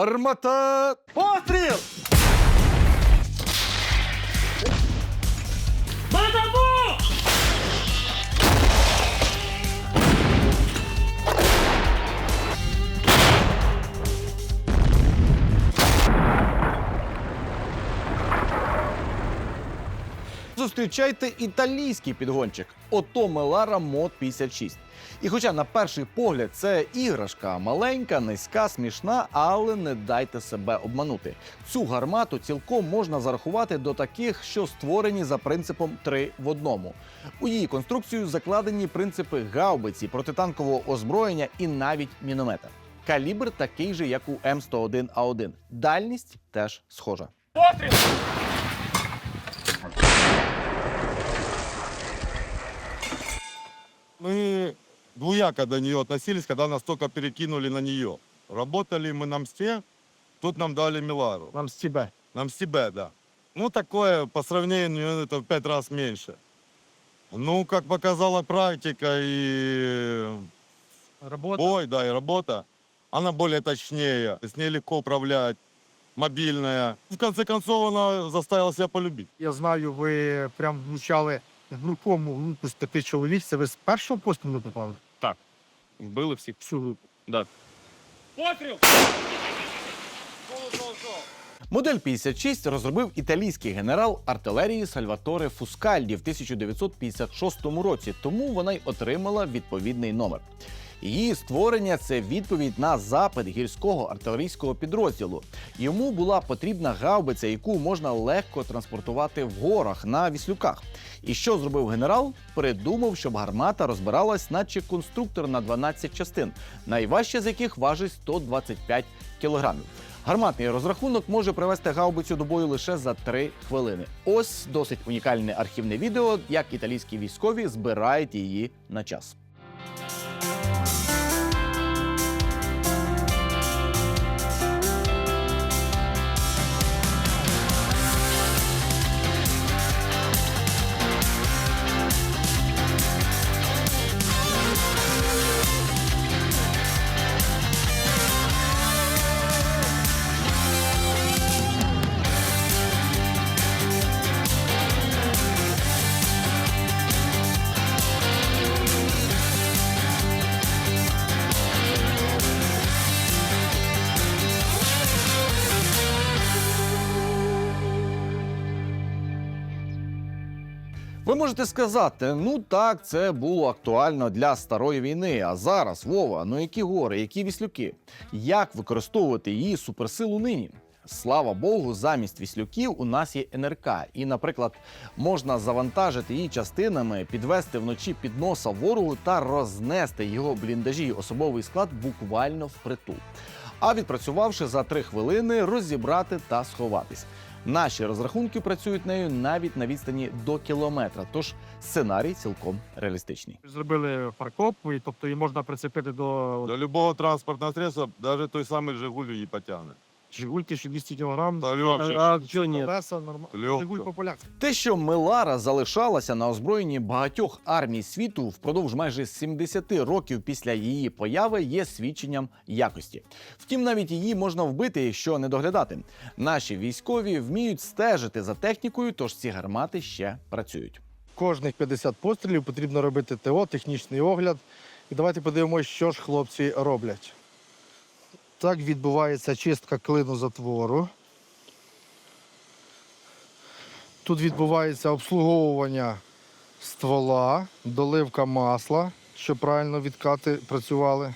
Гармата! Постріл! Зустрічайте італійський підгончик. Ото Мелара Мод 56. І хоча на перший погляд це іграшка маленька, низька, смішна, але не дайте себе обманути. Цю гармату цілком можна зарахувати до таких, що створені за принципом 3 в одному. У її конструкцію закладені принципи гаубиці, протитанкового озброєння і навіть міномета. Калібр такий же, як у М101А1. Дальність теж схожа. Мы двуяко до нее относились, когда нас только перекинули на нее. Работали мы на мсте, тут нам дали Милару. Вам з тебе. На мстебе, да. Ну, такое по сравнению это в пять раз меньше. Ну, как показала практика и Робота. бой, да, и работа, она более точнее, с ней легко управлять, мобильная. В конце концов, она заставила себя полюбить. Я знаю, ви прям влучали групому групу з п'яти чоловік. Це ви з першого пострілу попали? Вбили всіх. Всю групу. Да. Модель 56 розробив італійський генерал артилерії Сальваторе Фускальді в 1956 році, тому вона й отримала відповідний номер. Її створення це відповідь на запит гірського артилерійського підрозділу. Йому була потрібна гаубиця, яку можна легко транспортувати в горах на віслюках. І що зробив генерал? Придумав, щоб гармата розбиралась, наче конструктор на 12 частин, найважче з яких важить 125 кілограмів. Гарматний розрахунок може привести гаубицю до бою лише за 3 хвилини. Ось досить унікальне архівне відео, як італійські військові збирають її на час. Ви можете сказати, ну так, це було актуально для старої війни. А зараз, Вова, ну які гори, які віслюки? Як використовувати її суперсилу нині? Слава Богу, замість віслюків у нас є НРК. І, наприклад, можна завантажити її частинами, підвести вночі під носа ворогу та рознести його бліндажі і особовий склад буквально впритул. А відпрацювавши за три хвилини, розібрати та сховатись. Наші розрахунки працюють нею навіть на відстані до кілометра, тож сценарій цілком реалістичний. Зробили паркоп, і, тобто її можна прицепити до До любого транспортного средства, даже той самий «Жигуль» її потянет. Жигульки, що 200 кг. Да, вообще, А чого ні? Колеса нормально. Легко. Жигуль по полях. Те, що Мелара залишалася на озброєнні багатьох армій світу впродовж майже 70 років після її появи, є свідченням якості. Втім, навіть її можна вбити, якщо не доглядати. Наші військові вміють стежити за технікою, тож ці гармати ще працюють. Кожних 50 пострілів потрібно робити ТО, технічний огляд. І давайте подивимося, що ж хлопці роблять. Так відбувається чистка клину затвору. Тут відбувається обслуговування ствола, доливка масла, щоб правильно відкати працювали.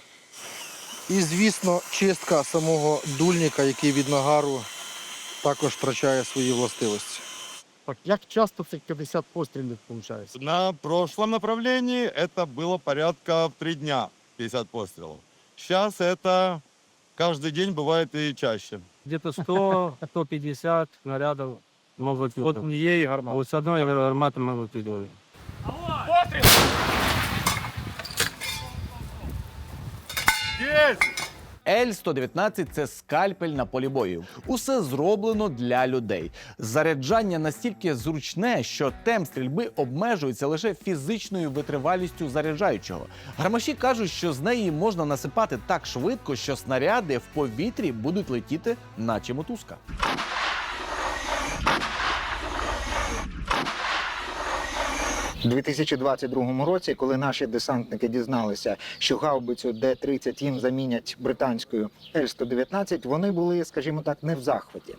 І, звісно, чистка самого дульника, який від нагару також втрачає свої властивості. Так, як часто цих 50 пострілів виходить? На прошлом направлении это было порядка в три дня 50 пострелов. Сейчас это каждый день бывает и чаще. Где-то 100-150 снарядов могут От вот, однієї гармати. вот с одной арматы могут идти. Есть! Л-119 – це скальпель на полі бою. Усе зроблено для людей. Заряджання настільки зручне, що темп стрільби обмежується лише фізичною витривалістю заряджаючого. Гармаші кажуть, що з неї можна насипати так швидко, що снаряди в повітрі будуть летіти, наче мотузка. У 2022 році, коли наші десантники дізналися, що гаубицю Д-30 їм замінять британською Л-119, вони були, скажімо так, не в захваті.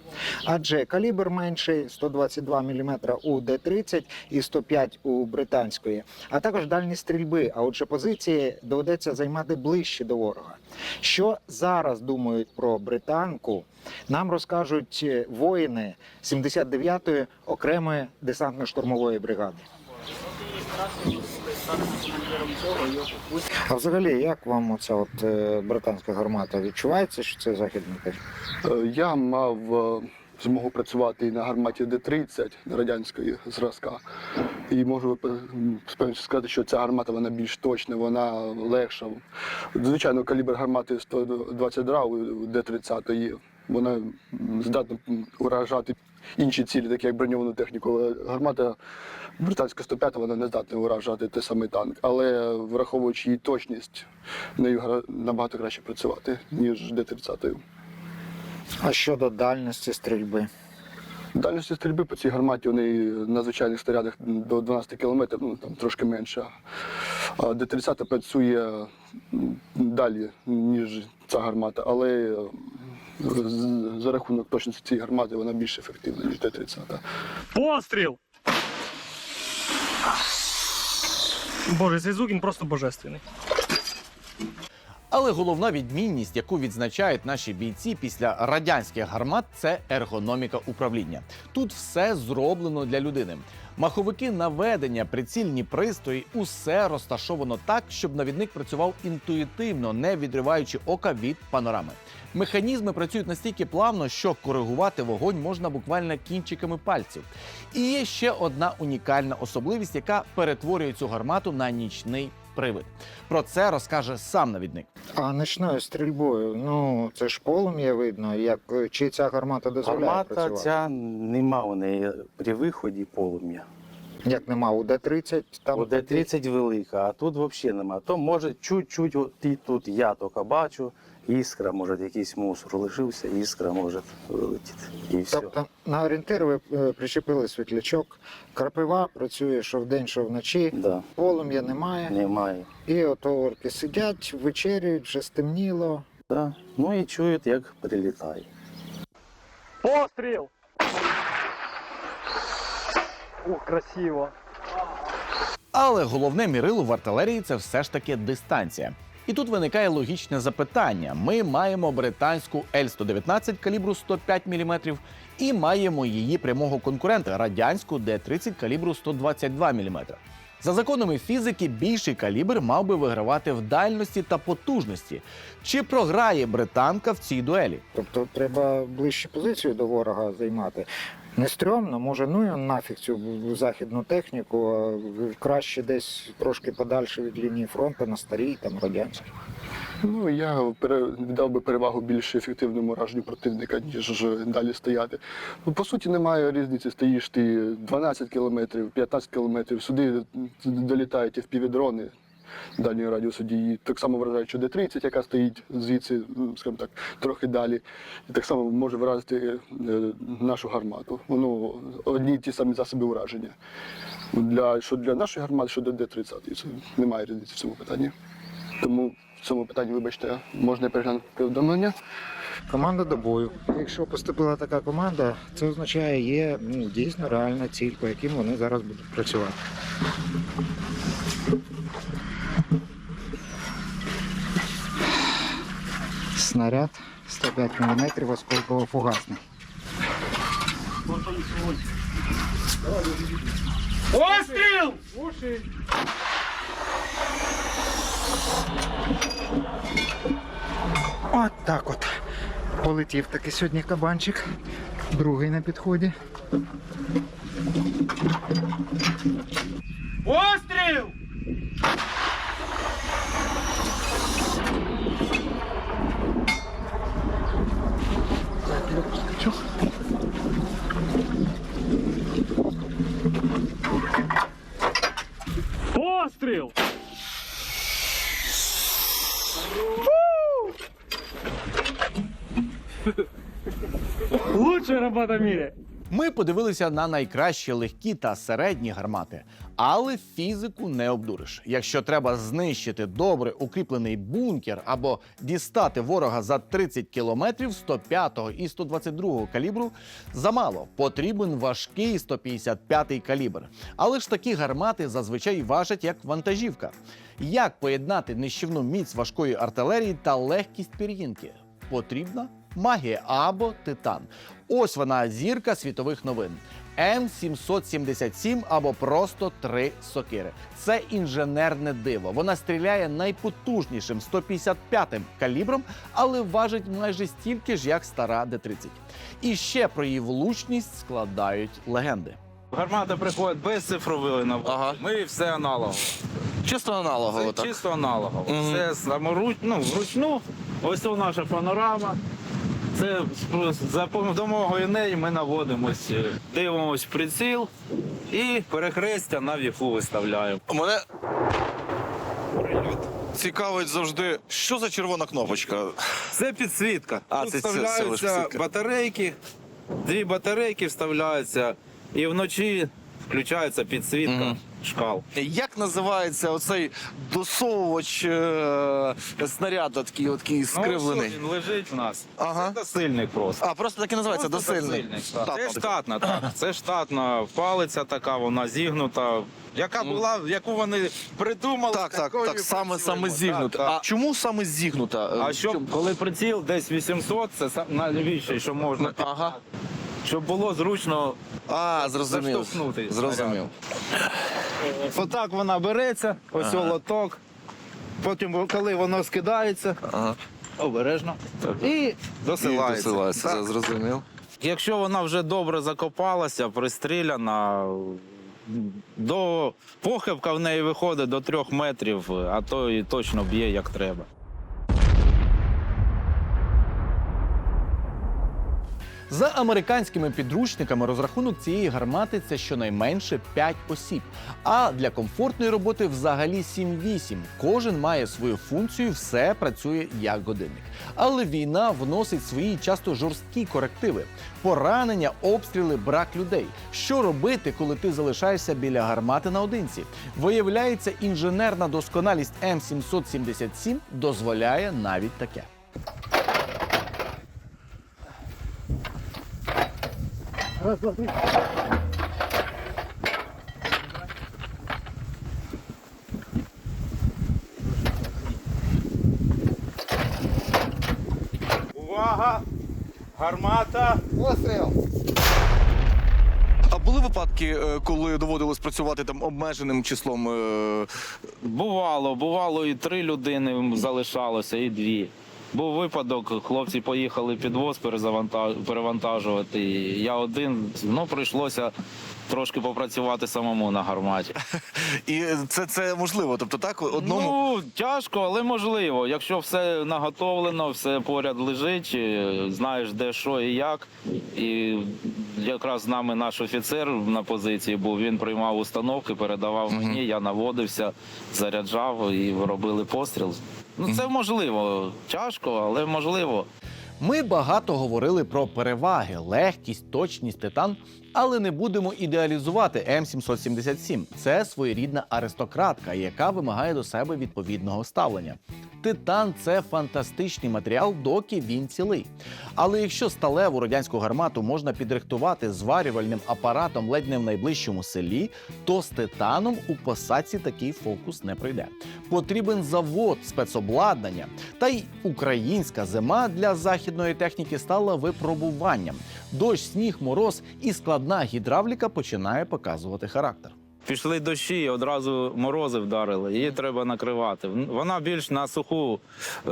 Адже калібр менший 122 мм у Д-30 і 105 у британської, а також дальність стрільби. А отже, позиції доведеться займати ближче до ворога. Що зараз думають про британку, нам розкажуть е, воїни 79-ї окремої десантно-штурмової бригади. А взагалі, як вам оця от е, британська гармата? Відчувається, що це західний теж? Е, Я мав е, змогу працювати і на гарматі Д-30 радянської зразка. І можу сказати, що ця гармата вона більш точна, вона легша. Звичайно, калібр гармати 122 у Д-30 вона здатна уражати інші цілі, такі як броньовану техніку. Гармата британська 105 вона не здатна уражати той самий танк. Але враховуючи її точність, нею набагато краще працювати, ніж Д-30. А щодо дальності стрільби? Дальності стрільби по цій гарматі вони на звичайних снарядах до 12 кілометрів, ну там трошки менше. А Д-30 працює далі, ніж ця гармата, але за рахунок точності цієї гармати вона більш ефективна, ніж Т-30. Постріл! Боже, цей звук він просто божественний. Але головна відмінність, яку відзначають наші бійці після радянських гармат, це ергономіка управління. Тут все зроблено для людини. Маховики наведення, прицільні пристрої, усе розташовано так, щоб навідник працював інтуїтивно, не відриваючи ока від панорами. Механізми працюють настільки плавно, що коригувати вогонь можна буквально кінчиками пальців. І є ще одна унікальна особливість, яка перетворює цю гармату на нічний привид. Про це розкаже сам навідник. А ночною стрільбою, ну це ж полум'я видно, як чи ця гармата дозволяє Гармата працювати? ця нема у неї при виході полум'я. Як нема у Д-30, там У Д-30 велика, а тут взагалі нема. То може чуть-чуть, тут я тільки бачу, іскра, може якийсь мусор лишився, іскра може вилетіти. І все. Тобто на орієнтир ви е, причепили світлячок, крапива працює що вдень, що вночі, Да, полум'я немає. немає. І ото орки сидять, вечерюють, вже стемніло. Да. Ну і чують, як прилітає. Постріл! Ух, красиво. Але головне мірило в артилерії це все ж таки дистанція. І тут виникає логічне запитання: ми маємо британську Л-119 калібру 105 мм і маємо її прямого конкурента радянську Д-30 калібру 122 мм. За законами фізики, більший калібр мав би вигравати в дальності та потужності. Чи програє британка в цій дуелі? Тобто треба ближче позицію до ворога займати. Не стрьомно, може, ну і нафіг цю західну техніку, а краще десь трошки подальше від лінії фронту на старій, там радянській. Ну я віддав би перевагу більш ефективному ураженню противника, ніж далі стояти. Ну, по суті, немає різниці. Стоїш ти 12 кілометрів, 15 кілометрів, сюди долітають впівдрони дальнього радіусу дії. Так само вражають, що Д-30, яка стоїть звідси, ну, скажімо так, трохи далі. І так само може вразити е, нашу гармату. Воно одні й ті самі засоби ураження. Для, що для нашої гармати, що для Д-30. Це немає різниці в цьому питанні. Тому в цьому питанні, вибачте, можна переглянути повідомлення. Команда до бою. Якщо поступила така команда, це означає, є ну, дійсно реальна ціль, по яким вони зараз будуть працювати. Снаряд 105 мм осколково фугасний. Постріл! От так от. Полетів таки сьогодні кабанчик. Другий на підході. Постріл! Робота в. Ми подивилися на найкращі легкі та середні гармати, але фізику не обдуриш. Якщо треба знищити добре укріплений бункер або дістати ворога за 30 кілометрів 105-го і 122 калібру, замало. Потрібен важкий 155 калібр. Але ж такі гармати зазвичай важать як вантажівка. Як поєднати нищівну міць важкої артилерії та легкість пір'їнки? Потрібна магія або титан. Ось вона зірка світових новин. М777 або просто три сокири. Це інженерне диво. Вона стріляє найпотужнішим 155-м калібром, але важить майже стільки ж, як стара Д-30. І ще про її влучність складають легенди. Гармата приходить без цифрової. Ага. Ми все аналогово. Чисто аналогово, Це чисто аналогово. Все саморуч, ну, вручну. Ось це наша панорама. Це за допомогою неї ми наводимось, е, дивимось приціл і перехрестя на віху виставляємо. Мене цікавить завжди, що за червона кнопочка. Це підсвітка. А, Тут це- це- це вставляються підсвітка. батарейки, дві батарейки вставляються, і вночі включається підсвітка Мгм. Шкал. Як називається оцей досовувач е, снаряду, такий, от такий скривлений? Ну, ось він лежить в нас. Ага. Це досильник просто. А, просто так і називається Просто досильний. так. Так, Це штатна, так. Це штатна палиця така, вона зігнута. Яка була, яку вони придумали. Так, так, такою так, саме, працюємо. саме зігнута. Так, А чому саме зігнута? Е, А щоб коли приціл десь 800, це сам- найбільше, що можна. Ага. Щоб було зручно А, зрозумів. заштовхнути. Зрозумів. Отак вона береться, ось Ага. лоток. Потім, коли воно скидається, Ага. обережно. І І досилається. досилається, Так. зрозумів. Якщо вона вже добре закопалася, пристріляна, до похибка в неї виходить до трьох метрів, а то і точно б'є як треба. За американськими підручниками розрахунок цієї гармати це щонайменше 5 осіб. А для комфортної роботи взагалі 7-8. Кожен має свою функцію, все працює як годинник. Але війна вносить свої часто жорсткі корективи: поранення, обстріли, брак людей. Що робити, коли ти залишаєшся біля гармати наодинці? Виявляється, інженерна досконалість М777 дозволяє навіть таке. Увага! Гармата! А були випадки, е, коли доводилось працювати там обмеженим числом? е, Бувало, бувало, і три людини залишалося, і дві. Був випадок, хлопці поїхали підвоз перевантажувати. і Я один, ну прийшлося трошки попрацювати самому на гарматі. І це, це можливо. Тобто так, одному. Ну, тяжко, але можливо. Якщо все наготовлено, все поряд лежить, е, знаєш де що і як. І якраз з нами наш офіцер на позиції був, він приймав установки, передавав мені, я наводився, заряджав і робили постріл. Ну, це можливо. Тяжко, але можливо. Ми багато говорили про переваги, легкість, точність, титан, але не будемо ідеалізувати М777. Це своєрідна аристократка, яка вимагає до себе відповідного ставлення. Титан це фантастичний матеріал, доки він цілий. Але якщо сталеву радянську гармату можна підрихтувати зварювальним апаратом ледь не в найближчому селі, то з титаном у посадці такий фокус не пройде. Потрібен завод, спецобладнання. Та й українська зима для західної техніки стала випробуванням. Дощ, сніг, мороз і складна гідравліка починає показувати характер. Пішли дощі, одразу морози вдарили, її треба накривати. Вона більш на суху е,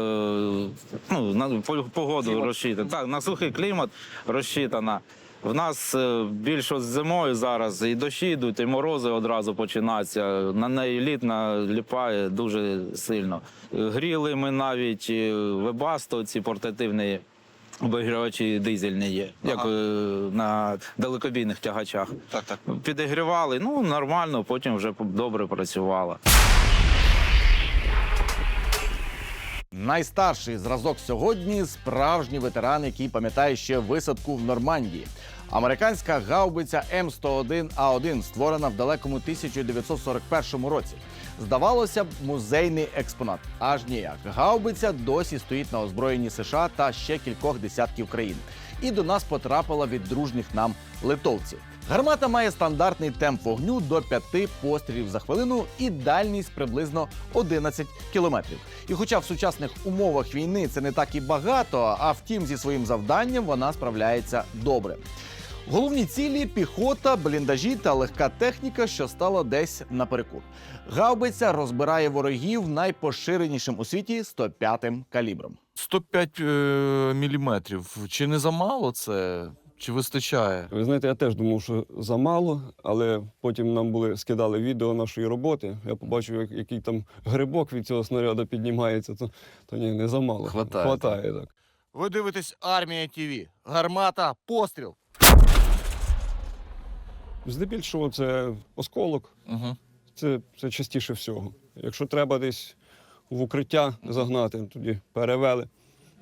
ну, на погоду розчитана. Так, на сухий клімат розчитана. В нас е, більш зимою зараз і дощі йдуть, і морози одразу починаються. На неї лід наліпає дуже сильно. Гріли ми навіть е, вебасто, ці портативні обігрівачі дизельні є, як Ага. е, на далекобійних тягачах. Так, так. Підігрівали, ну нормально, потім вже добре працювала. Найстарший зразок сьогодні справжній ветеран, який пам'ятає ще висадку в Нормандії. Американська гаубиця М101А1, створена в далекому 1941 році. Здавалося б, музейний експонат. Аж ніяк. Гаубиця досі стоїть на озброєнні США та ще кількох десятків країн. І до нас потрапила від дружніх нам литовців. Гармата має стандартний темп вогню до 5 пострілів за хвилину і дальність приблизно 11 кілометрів. І хоча в сучасних умовах війни це не так і багато, а втім зі своїм завданням вона справляється добре. Головні цілі піхота, бліндажі та легка техніка, що стала десь наперекур. Гаубиця розбирає ворогів найпоширенішим у світі 105-м калібром. 105 е, міліметрів. Чи не замало це? Чи вистачає? Ви знаєте, я теж думав, що замало, але потім нам були скидали відео нашої роботи. Я побачив, як, який там грибок від цього снаряду піднімається, то, то ні, не замало. Хватає, Хватає так. Ви дивитесь армія ТВ. Гармата, постріл. Здебільшого це осколок, Угу. це, це частіше всього. Якщо треба десь в укриття загнати, тоді перевели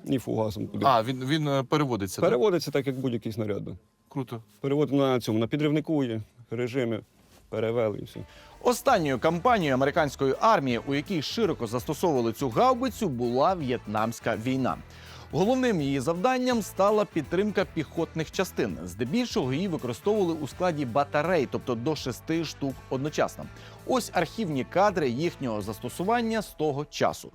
і фугасом туди. А, він, він е, переводиться. так? Переводиться так, як будь-який снаряд. би. Круто. Переводимо на цьому, на підривнику є режимі, перевели і все. Останньою кампанією американської армії, у якій широко застосовували цю гаубицю, була В'єтнамська війна. Головним її завданням стала підтримка піхотних частин. Здебільшого її використовували у складі батарей, тобто до шести штук одночасно. Ось архівні кадри їхнього застосування з того часу.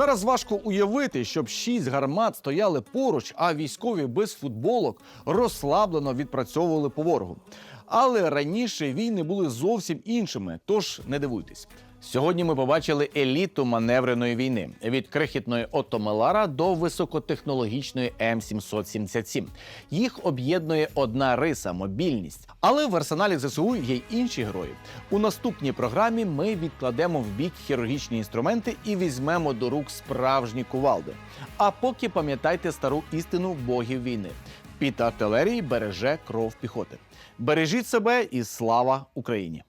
Зараз важко уявити, щоб шість гармат стояли поруч, а військові без футболок розслаблено відпрацьовували по ворогу. Але раніше війни були зовсім іншими, тож не дивуйтесь. Сьогодні ми побачили еліту маневреної війни від крихітної Отто Мелара до високотехнологічної М777. Їх об'єднує одна риса мобільність. Але в арсеналі ЗСУ є й інші герої. У наступній програмі ми відкладемо в бік хірургічні інструменти і візьмемо до рук справжні кувалди. А поки пам'ятайте стару істину богів війни: під артилерії береже кров піхоти. Бережіть себе і слава Україні!